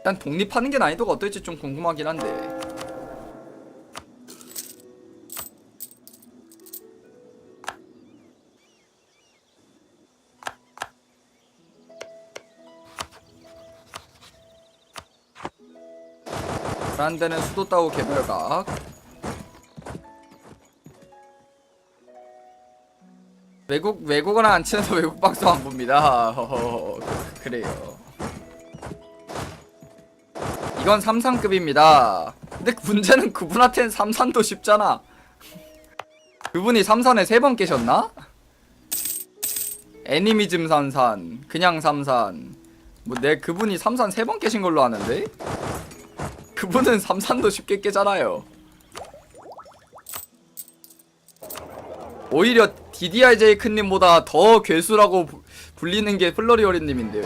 일단 독립하는 게 난이도가 어떨지 좀 궁금하긴 한데 브란드는 수도 따고 개별각 외국 외국어는 안 치면서 외국 방송 안 봅니다. 그래요. 이건 삼산급입니다. 근데 문제는 그분한테는 삼산도 쉽잖아. 그분이 삼산에 세 번 깨셨나? 애니미즘 삼산, 그냥 삼산. 뭐 내 그분이 삼산 세 번 깨신 걸로 아는데? 그분은 삼산도 쉽게 깨잖아요. 오히려 DDRJ 큰님보다 더 괴수라고 부- 불리는 게 플러리어리님인데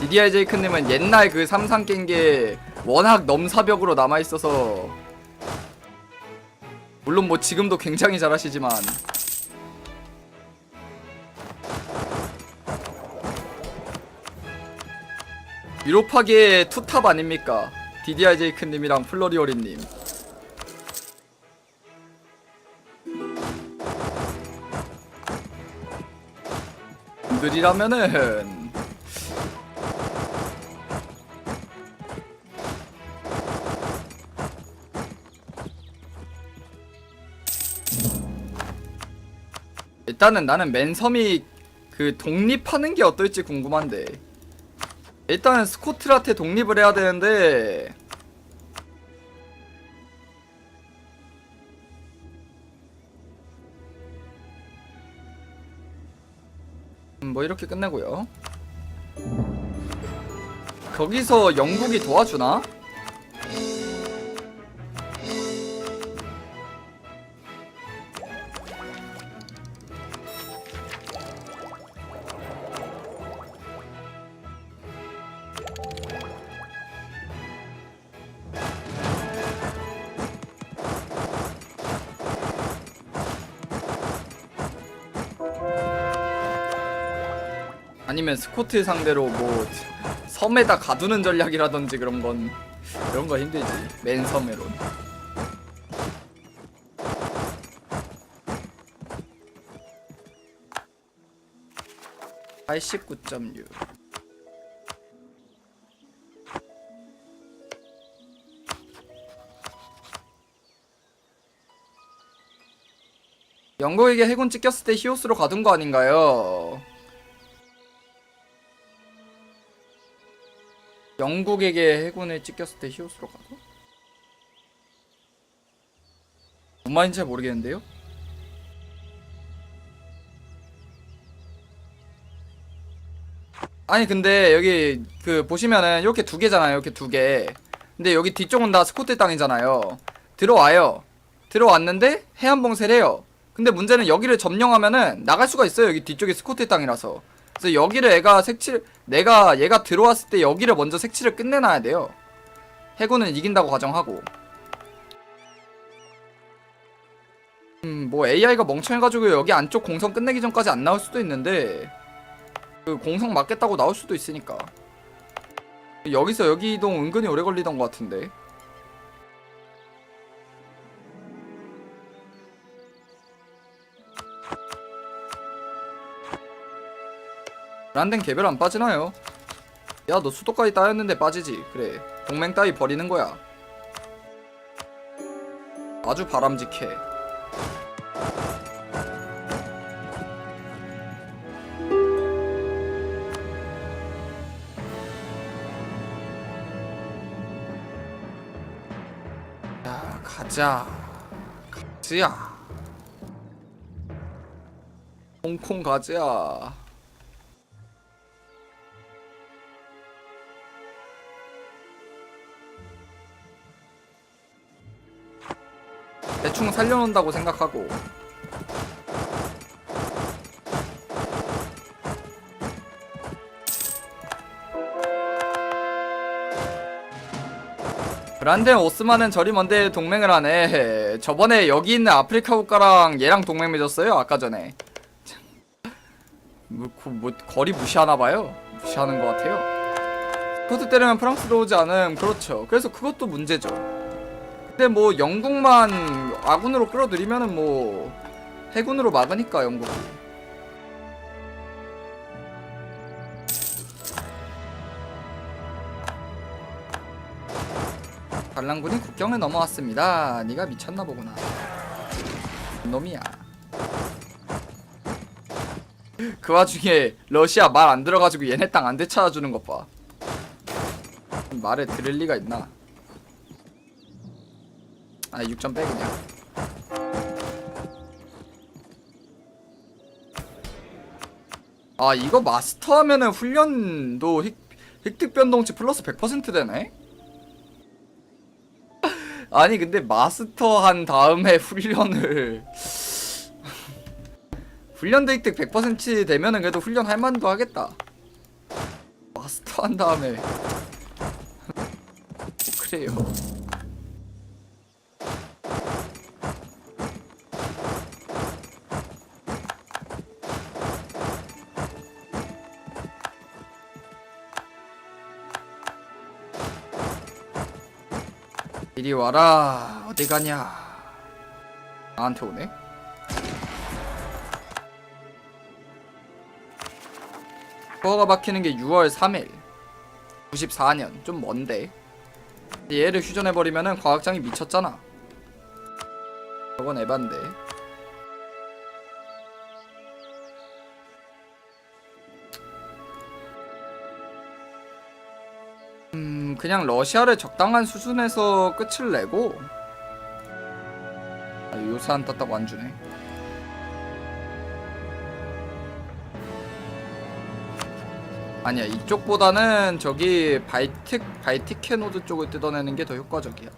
DDRJ 큰님은 옛날 그 삼상 깬게 워낙 넘사벽으로 남아있어서 물론 뭐 지금도 굉장히 잘하시지만 유로파계의 투탑 아닙니까? DDRJ 큰님이랑 플러리어리님 분들이라면은 일단은 나는 맨섬이 그 독립하는 게 어떨지 궁금한데 일단은 스코틀한테 독립을 해야 되는데 음, 뭐 이렇게 끝내고요. 거기서 영국이 도와주나? 아니면 스코트 상대로 뭐 섬에다 가두는 전략이라든지 그런 건 그런 거 힘들지. 맨 섬으로. 89.6 영국에게 해군 찍혔을 때 히오스로 가둔 거 아닌가요? 영국에게 해군을 찍혔을 때 히오스로 가도? 뭔 말인지 잘 모르겠는데요? 아니 근데 여기 그 보시면은 이렇게 두 개잖아요 이렇게 두개. 근데 여기 뒤쪽은 다 스코트 땅이잖아요. 들어와요. 들어왔는데 해안 봉쇄를 해요. 근데 문제는 여기를 점령하면은 나갈 수가 있어요 여기 뒤쪽이 스코트 땅이라서 그래서 여기를 애가 색칠 내가 얘가 들어왔을 때 여기를 먼저 색칠을 끝내놔야 돼요. 해군은 이긴다고 가정하고. 음 뭐 AI가 멍청해가지고 여기 안쪽 공성 끝내기 전까지 안 나올 수도 있는데 그 공성 맞겠다고 나올 수도 있으니까. 여기서 여기 이동 은근히 오래 걸리던 것 같은데 란덴 개별 안 빠지나요? 야 너 수도까지 따였는데 빠지지. 그래 동맹 따위 버리는 거야. 아주 바람직해. 야 가자. 가자. 홍콩 가자 대충 살려놓는다고 생각하고. 브란덴 오스만은 저리 먼데 동맹을 하네. 저번에 여기 있는 아프리카 국가랑 얘랑 동맹 맺었어요 아까 전에. 뭐, 그, 뭐 거리 무시하나봐요. 무시하는 것 같아요. 스코트 때리면 프랑스 들어오지 않음. 그렇죠. 그래서 그것도 문제죠 근데 뭐 영국만 아군으로 끌어들이면은 뭐 해군으로 막으니까 영국이 반란군이 국경을 넘어왔습니다 네가 미쳤나 보구나 놈이야 그 와중에 러시아 말 안 들어가지고 얘네 땅 안 되찾아주는 것 봐. 말에 들을 리가 있나? 아 6점 빼 그냥. 아 이거 마스터하면은 훈련도 획, 획득 변동치 플러스 100% 되네? 아니 근데 마스터한 다음에 훈련을 훈련도 획득 100% 되면은 그래도 훈련 할 만도 하겠다. 마스터 한 다음에 뭐 그래요. 이리 와라. 어디 가냐? 나한테 오네. 코어가 박히는 게 6월 3일 94년 좀 먼데 얘를 휴전해버리면은 과학장이 미쳤잖아 저건 에반데 그냥 러시아를 적당한 수준에서 끝을 내고 아, 요새 안 땄다고 안 주네 아니야 이쪽보다는 저기 발틱 발티케노드 쪽을 뜯어내는 게 더 효과적이야.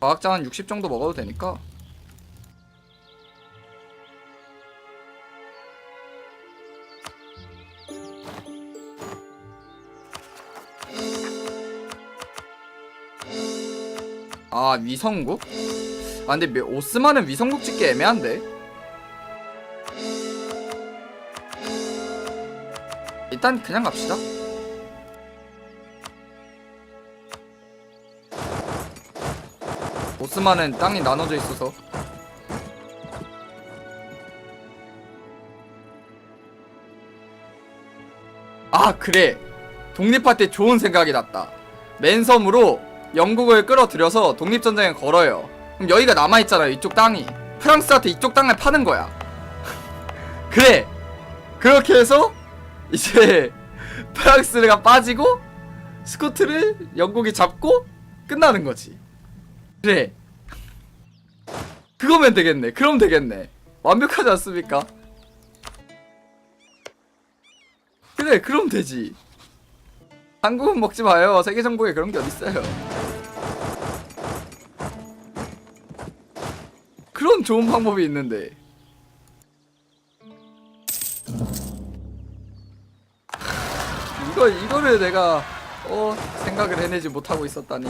과학장 한 60 정도 먹어도 되니까. 아 위성국? 아 근데 미- 오스만은 위성국 찍기 애매한데. 일단 그냥 갑시다. 오스만은 땅이 나눠져 있어서 아 그래 독립할 때 좋은 생각이 났다 맨섬으로 영국을 끌어들여서 독립전쟁에 걸어요 그럼 여기가 남아있잖아요 이쪽 땅이 프랑스한테 이쪽 땅을 파는 거야 그래 그렇게 해서 이제 프랑스가 빠지고 스코트를 영국이 잡고 끝나는 거지. 그래. 그거면 되겠네. 그럼 되겠네. 완벽하지 않습니까? 그래, 그럼 되지. 한국은 먹지 마요. 세계 정복에 그런 게 어딨어요. 그런 좋은 방법이 있는데. 이거 이거를 내가 어 생각을 해내지 못하고 있었다니.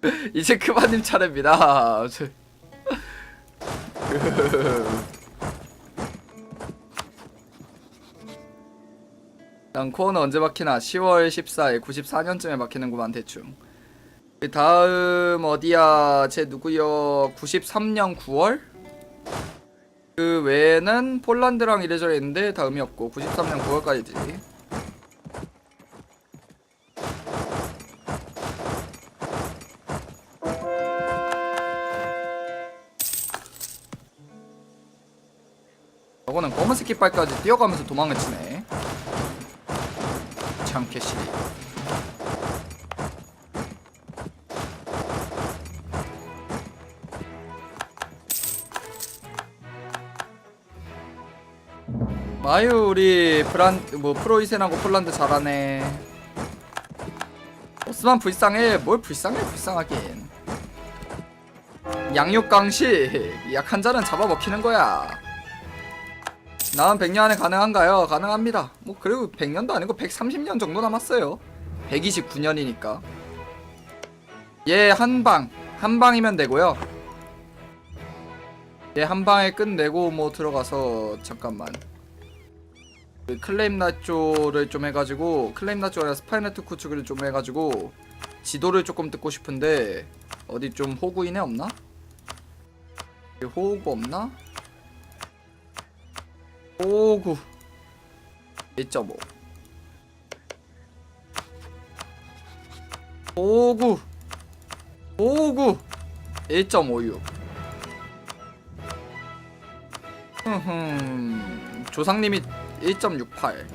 이제 그만님 차례입니다. 저- 난 코어는 언제 박히나 10월 14일 94년쯤에 박히는구만 대충. 그 다음 어디야? 제 누구요? 93년 9월? 그 외에는 폴란드랑 이래저래 있는데 다음이 없고 93년 9월까지지. 저거는 검은색 깃발까지 뛰어가면서 도망을 치네. 참캐시. 마유 우리 브란 뭐 프로이센하고 폴란드 잘하네. 오스만 불쌍해. 뭘 불쌍해 불쌍하긴. 양육강식 약한 자는 잡아먹히는 거야. 나은 100년 안에 가능한가요? 가능합니다. 뭐 그리고 100년도 아니고 130년 정도 남았어요. 129년이니까. 얘 한 방, 한 방이면 되고요. 얘 한 방에 끝내고 뭐 들어가서 잠깐만 그 클레임 나쪼를 좀 해가지고 클레임 아니라 스파이네트 구축을 좀 해가지고 지도를 조금 뜯고 싶은데 어디 좀 호구이네 없나? 호구 없나? 호구. 1.5 호구. 호구. 1.56 흠흠. 조상님이 1.68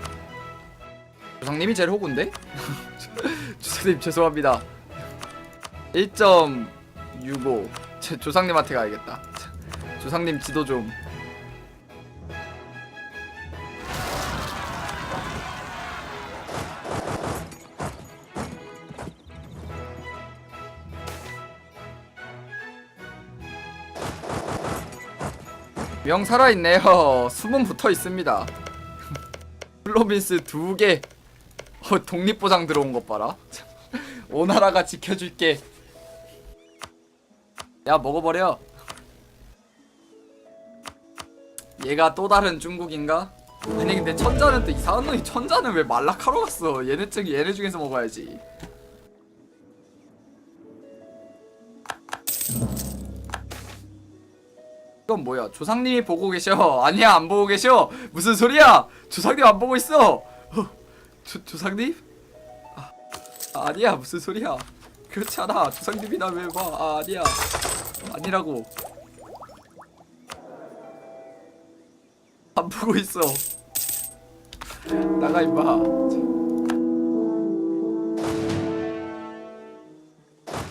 조상님이 제일 호구인데? 조상님 죄송합니다. 1.65 제 조상님한테 가야겠다. 조상님 지도 좀. 명 살아있네요. 숨은 붙어 있습니다 플로빈스 두 개. 어, 독립보장 들어온 것 봐라. 오나라가 지켜줄게. 야 먹어버려. 얘가 또 다른 중국인가? 아니 근데 천자는 또 이상한 놈이 천자는 왜 말라카로 갔어? 얘네 중 얘네 중에서 먹어야지 이건 뭐야? 조상님이 보고 계셔? 아니야 안 보고 계셔? 무슨 소리야? 조상님 안 보고 있어! 어, 조, 조상님? 아, 아니야 무슨 소리야? 그렇지 않아. 조상님이 날왜 봐. 아, 아니야. 아니라고. 안 보고 있어. 나가 임마.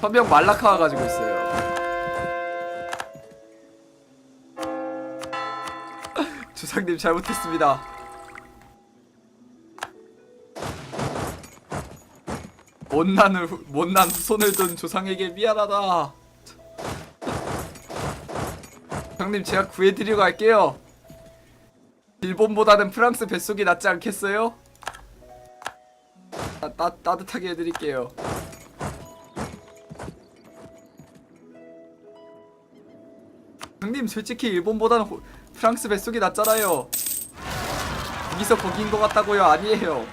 선명 말라카 가지고 있어요 조상님 잘못했습니다. 못난 후, 못난 후손을 둔 조상에게 미안하다. 형님 제가 구해드리고 갈게요. 일본보다는 프랑스 뱃속이 낫지 않겠어요? 따, 따, 따뜻하게 해드릴게요. 형님 솔직히 일본보다는 호- 프랑스 뱃속이 낫잖아요. 거기서 거기인 것 같다고요. 아니에요.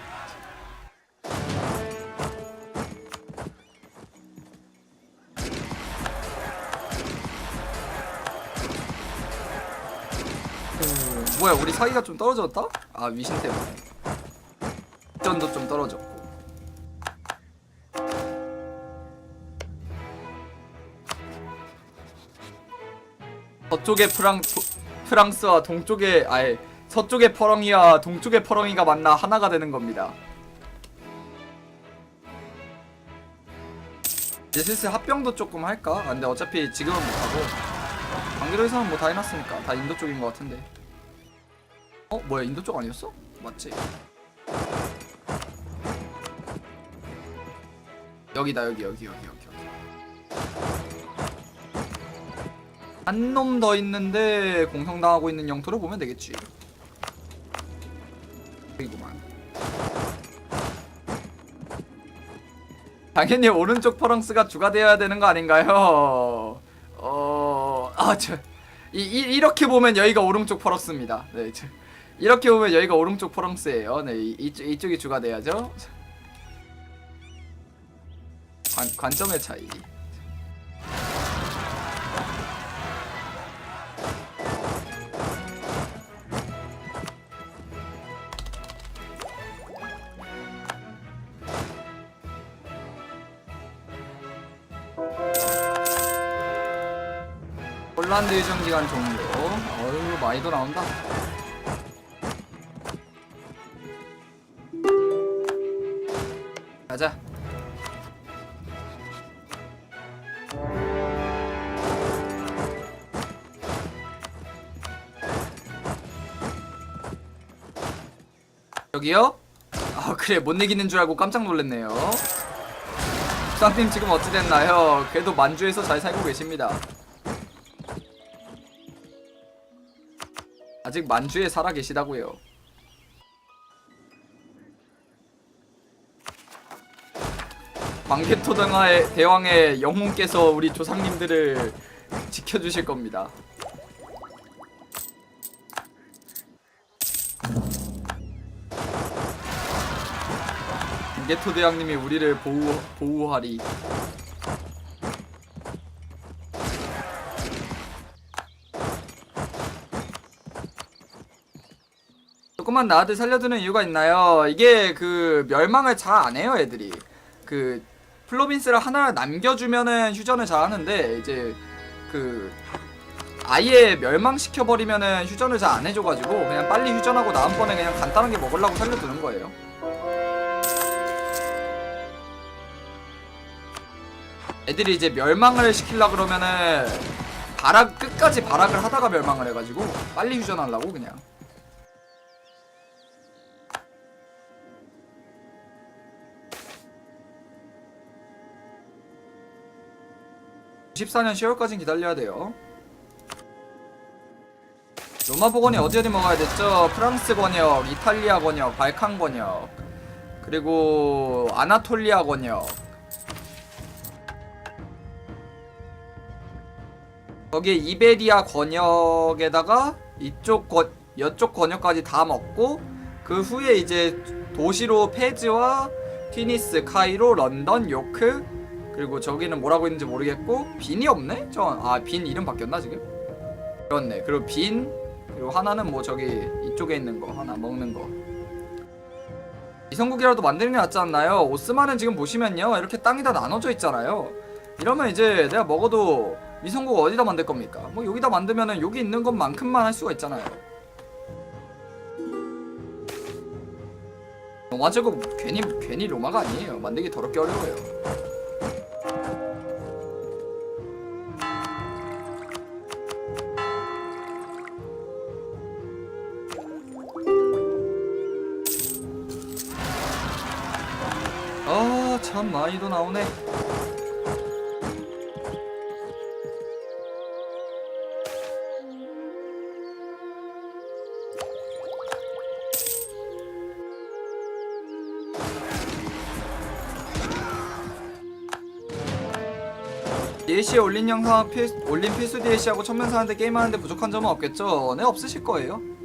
오, 뭐야 우리 사이가 좀 떨어졌다? 아 위신 때문에 전도 좀 떨어졌고. 서쪽의 프랑 도- 프랑스와 동쪽의 아예 서쪽의 퍼렁이와 동쪽의 퍼렁이가 만나 하나가 되는 겁니다. 이제 슬슬 합병도 조금 할까? 아, 근데 어차피 지금은 못하고 관계도에서는 뭐 다 해놨으니까 다 인도 쪽인 것 같은데 어? 뭐야 인도 쪽 아니었어? 맞지? 여기다 여기 여기 여기 여기 한 놈 더 있는데 공성당하고 있는 영토를 보면 되겠지 여기구만 당연히 오른쪽 퍼렁스가 주가 되어야 되는 거 아닌가요? 어... 아, 저... 이, 이, 이 렇게 보면 여기가 오른쪽 퍼렁스입니다. 네, 저, 이렇게 보면 여기가 오른쪽 퍼렁스예요. 네, 이, 이쪽, 이쪽이 주가 돼야죠. 관, 관점의 차이. 폴란드 유정 기간 종료. 어휴 많이도 나온다. 가자. 여기요? 아 그래 못 이기는 줄 알고 깜짝 놀랐네요. 부장님 지금 어찌 됐나요? 그래도 만주에서 잘 살고 계십니다. 아직 만주에 살아 계시다고요. 망개토등화의 대왕의 영웅께서 우리 조상님들을 지켜주실 겁니다. 망개토 대왕님이 우리를 보호, 보호하리. 조금만 나한테 살려두는 이유가 있나요? 이게 그 멸망을 잘 안 해요 애들이. 그 플로빈스를 하나 남겨주면은 휴전을 잘 하는데 이제 그 아예 멸망시켜 버리면은 휴전을 잘 안 해줘가지고 그냥 빨리 휴전하고 다음번에 그냥 간단하게 먹으려고 살려두는 거예요. 애들이 이제 멸망을 시키려 그러면은 발악 끝까지 발악을 하다가 멸망을 해가지고 빨리 휴전하려고 그냥. 14년 10월까지 기다려야 돼요. 로마 복원이 어디 어디 먹어야 됐죠? 프랑스 권역, 이탈리아 권역, 발칸 권역, 그리고 아나톨리아 권역. 거기에 이베리아 권역에다가 이쪽 권 이쪽 권역까지 다 먹고 그 후에 이제 도시로 페즈와 튀니스, 카이로, 런던, 요크 그리고 저기는 뭐라고 있는지 모르겠고 빈이 없네? 저아빈 이름 바뀌었나 지금? 그렇네. 그리고 빈 그리고 하나는 뭐 저기 이쪽에 있는 거 하나 먹는 거. 이성국이라도 만드는 게 낫지 않나요? 오스만은 지금 보시면요 이렇게 땅이 다 나눠져 있잖아요. 이러면 이제 내가 먹어도 미성국 어디다 만들 겁니까? 뭐 여기다 만들면은 여기 있는 것만큼만 할 수가 있잖아요. 로마 제국 괜히 괜히 로마가 아니에요. 만들기 더럽게 어려워요. 참 많이도 나오네. DLC에 올린 영상 필, 올린 필수 DLC하고 천면 사는데 게임하는데 부족한 점은 없겠죠? 네 없으실 거예요.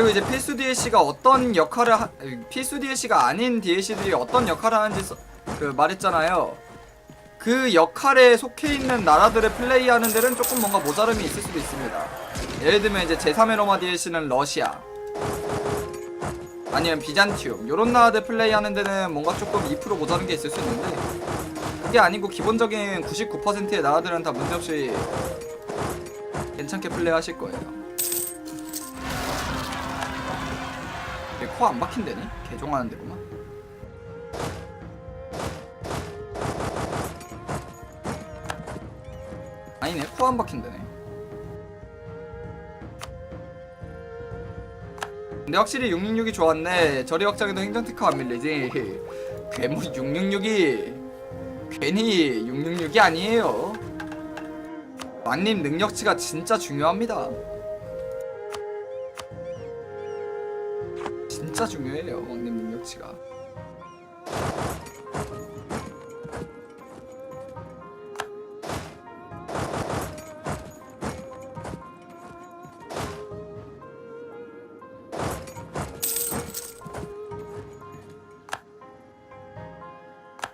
그리고 이제 필수 DLC가 어떤 역할을 하, 필수 DLC가 아닌 DLC들이 어떤 역할을 하는지 서- 그 말했잖아요. 그 역할에 속해 있는 나라들을 플레이하는 데는 조금 뭔가 모자름이 있을 수도 있습니다. 예를 들면 이제 제3의 로마 DLC는 러시아 아니면 비잔티움 요런 나라들 플레이하는 데는 뭔가 조금 2% 모자른 게 있을 수 있는데 그게 아니고 기본적인 99%의 나라들은 다 문제없이 괜찮게 플레이하실 거예요. 코 안 박힌대니? 개종하는 데구만. 아니네, 코 안 박힌대네. 근데 확실히 666이 좋았네. 저리 확장에도 행정테크 안 밀리지. 괴물 666이 괜히 666이 아니에요. 왕님 능력치가 진짜 중요합니다. 진짜 중요해요 왕님 능력치가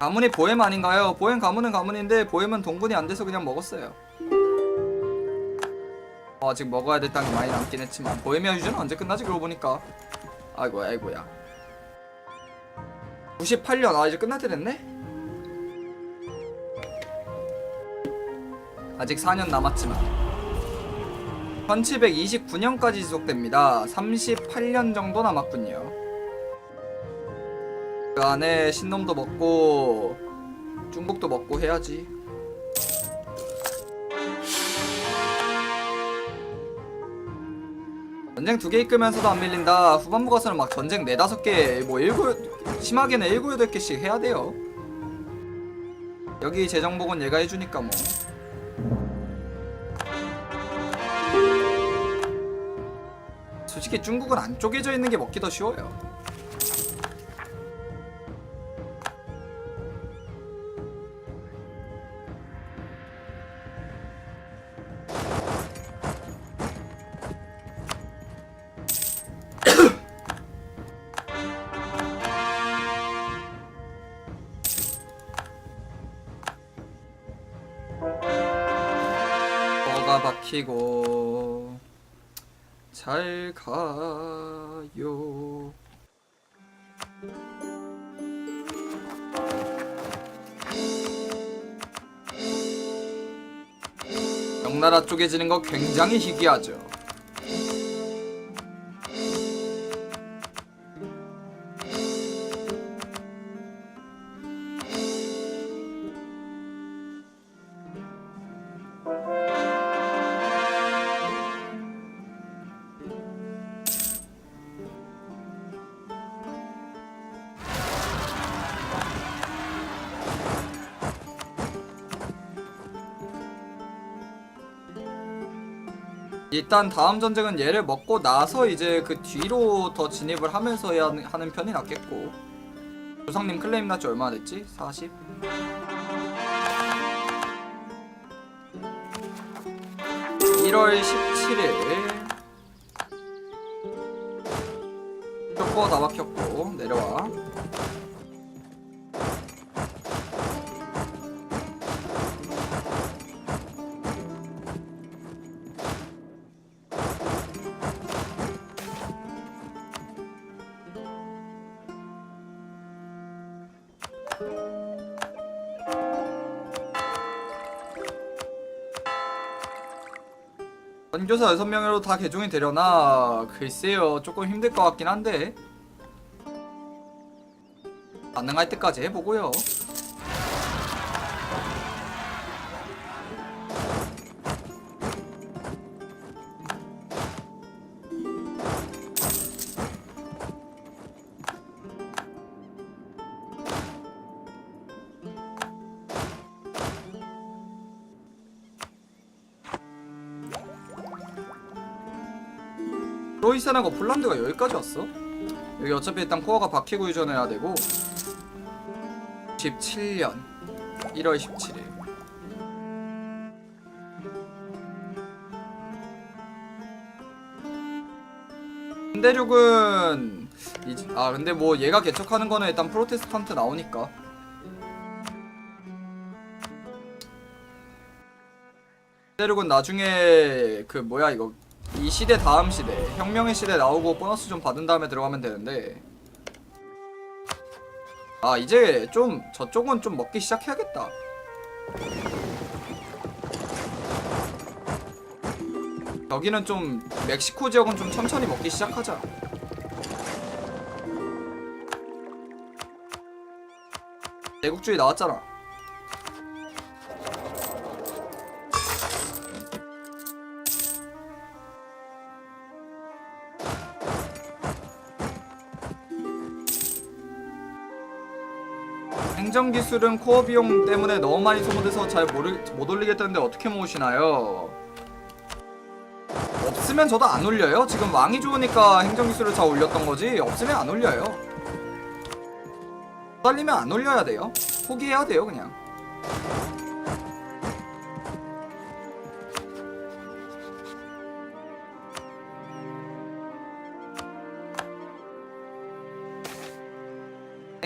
가문이 보엠 아닌가요? 보엠 가문은 가문인데 보엠은 동분이 안 돼서 그냥 먹었어요. 어, 아직 먹어야 될 땅이 많이 남긴 했지만 보헤미아 휴전은 언제 끝나지 그러고 보니까 아이고 아이고야. 98년 아 이제 끝날 때 됐네? 아직 4년 남았지만. 1729년까지 지속됩니다. 38년 정도 남았군요. 그 안에 신놈도 먹고 중복도 먹고 해야지 전쟁 두 개 이끌면서도 안 밀린다. 후반부 가서는 막 전쟁 네 다섯 개, 뭐 일곱, 심하게는 일곱 여덟 개씩 해야 돼요. 여기 재정복은 얘가 해주니까 뭐. 솔직히 중국은 안 쪼개져 있는 게 먹기 더 쉬워요. 박히고 잘 가요. 명나라 쪼개지는 거 굉장히 희귀하죠. 일단 다음 전쟁은 얘를 먹고 나서 이제 그 뒤로 더 진입을 하면서 하는- 편이 낫겠고 조상님 클레임 났지 얼마나 됐지? 40? (1월 17일) 뼈거 다 박혔고 내려와 전교사 6명으로 다 개종이 되려나? 글쎄요 조금 힘들 것 같긴 한데. 가능할 때까지 해보고요 로이사나가 폴란드가 여기까지 왔어? 여기 어차피 일단 코어가 박히고 유전해야 되고. 17년. 1월 17일. 근대륙은 아 근데 뭐 얘가 개척하는 거는 일단 프로테스탄트 나오니까. 근대륙은 나중에 그 뭐야 이거 이 시대 다음 시대 혁명의 시대 나오고 보너스 좀 받은 다음에 들어가면 되는데. 아 이제 좀 저쪽은 좀 먹기 시작해야겠다. 여기는 좀 멕시코 지역은 좀 천천히 먹기 시작하자. 대국주의 나왔잖아 행정기술은 코어 비용 때문에 너무 많이 소모돼서 잘 못 올리겠다는데 어떻게 모으시나요? 없으면 저도 안 올려요. 지금 왕이 좋으니까 행정 기술을 잘 올렸던 거지. 없으면 안 올려요. 떨리면 안 올려야 돼요. 포기해야 돼요, 그냥.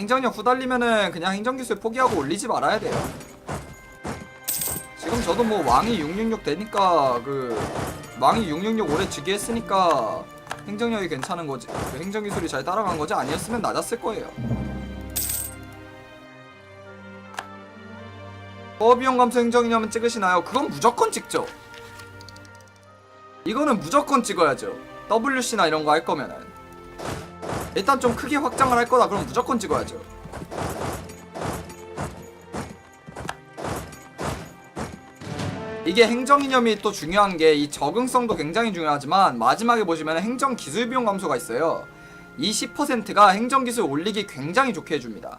행정력 후달리면은 그냥 행정기술 포기하고 올리지 말아야 돼요. 지금 저도 뭐 왕이 666 되니까 그 왕이 666 오래 지게 했으니까 행정력이 괜찮은 거지. 그 행정기술이 잘 따라간 거지 아니었으면 낮았을 거예요. 어비용 감소 행정이냐면 찍으시나요? 그건 무조건 찍죠. 이거는 무조건 찍어야죠. WC나 이런 거 할 거면은. 일단 좀 크게 확장을 할 거다 그럼 무조건 찍어야죠. 이게 행정 이념이 또 중요한 게 이 적응성도 굉장히 중요하지만 마지막에 보시면 행정 기술 비용 감소가 있어요. 이 10%가 행정 기술 올리기 굉장히 좋게 해줍니다.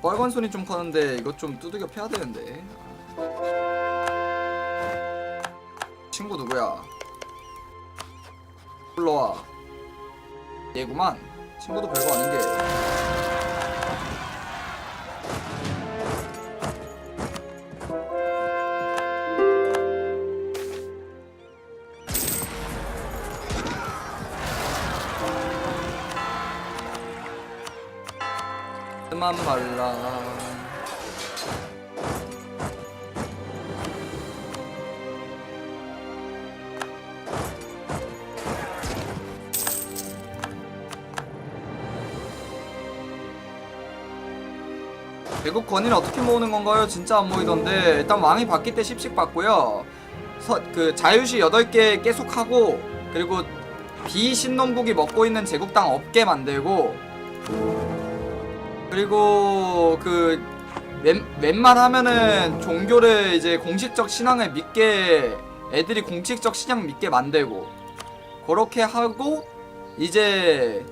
빨간 손이 좀 커는데 이것 좀 두들겨 패야 되는데. 친구 누구야? 불러와. 얘구만. 친구도 별거 아닌 게. 가슴만 말라 외국 건의는 어떻게 모으는 건가요? 진짜 안 모이던데 일단 왕이 바뀔 때 10씩 받고요 서, 그 자유시 8개 계속하고 그리고 비신놈국이 먹고 있는 제국당 없게 만들고 그리고 그 웬, 웬만하면은 종교를 이제 공식적 신앙을 믿게 애들이 공식적 신앙 믿게 만들고 그렇게 하고 이제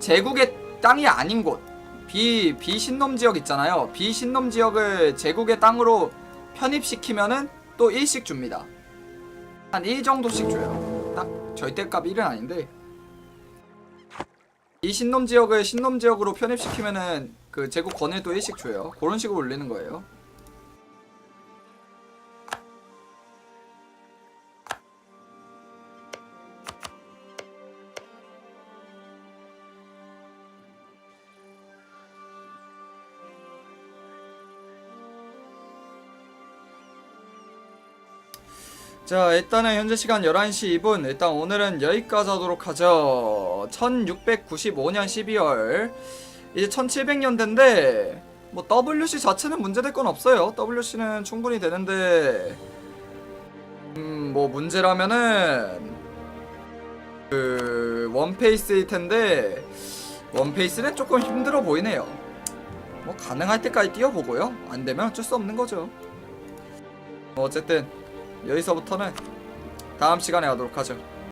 제국의 땅이 아닌 곳 비, 비신놈 지역 있잖아요 비신놈 지역을 제국의 땅으로 편입시키면은 또 1씩 줍니다 한 1 정도씩 줘요 딱 절대값 1은 아닌데 이 신놈 지역을 신놈 지역으로 편입시키면은 그 제국 권일도 1씩 줘요. 그런 식으로 올리는 거예요. 자 일단은 현재 시간 11시 2분. 일단 오늘은 여기까지 하도록 하죠. 1695년 12월. 이제 1700년대인데 뭐 WC 자체는 문제될 건 없어요. WC는 충분히 되는데 음 뭐 문제라면은 그 원페이스일 텐데 원페이스는 조금 힘들어 보이네요. 뭐 가능할 때까지 뛰어보고요. 안 되면 어쩔 수 없는 거죠. 뭐 어쨌든 여기서부터는 다음 시간에 하도록 하죠.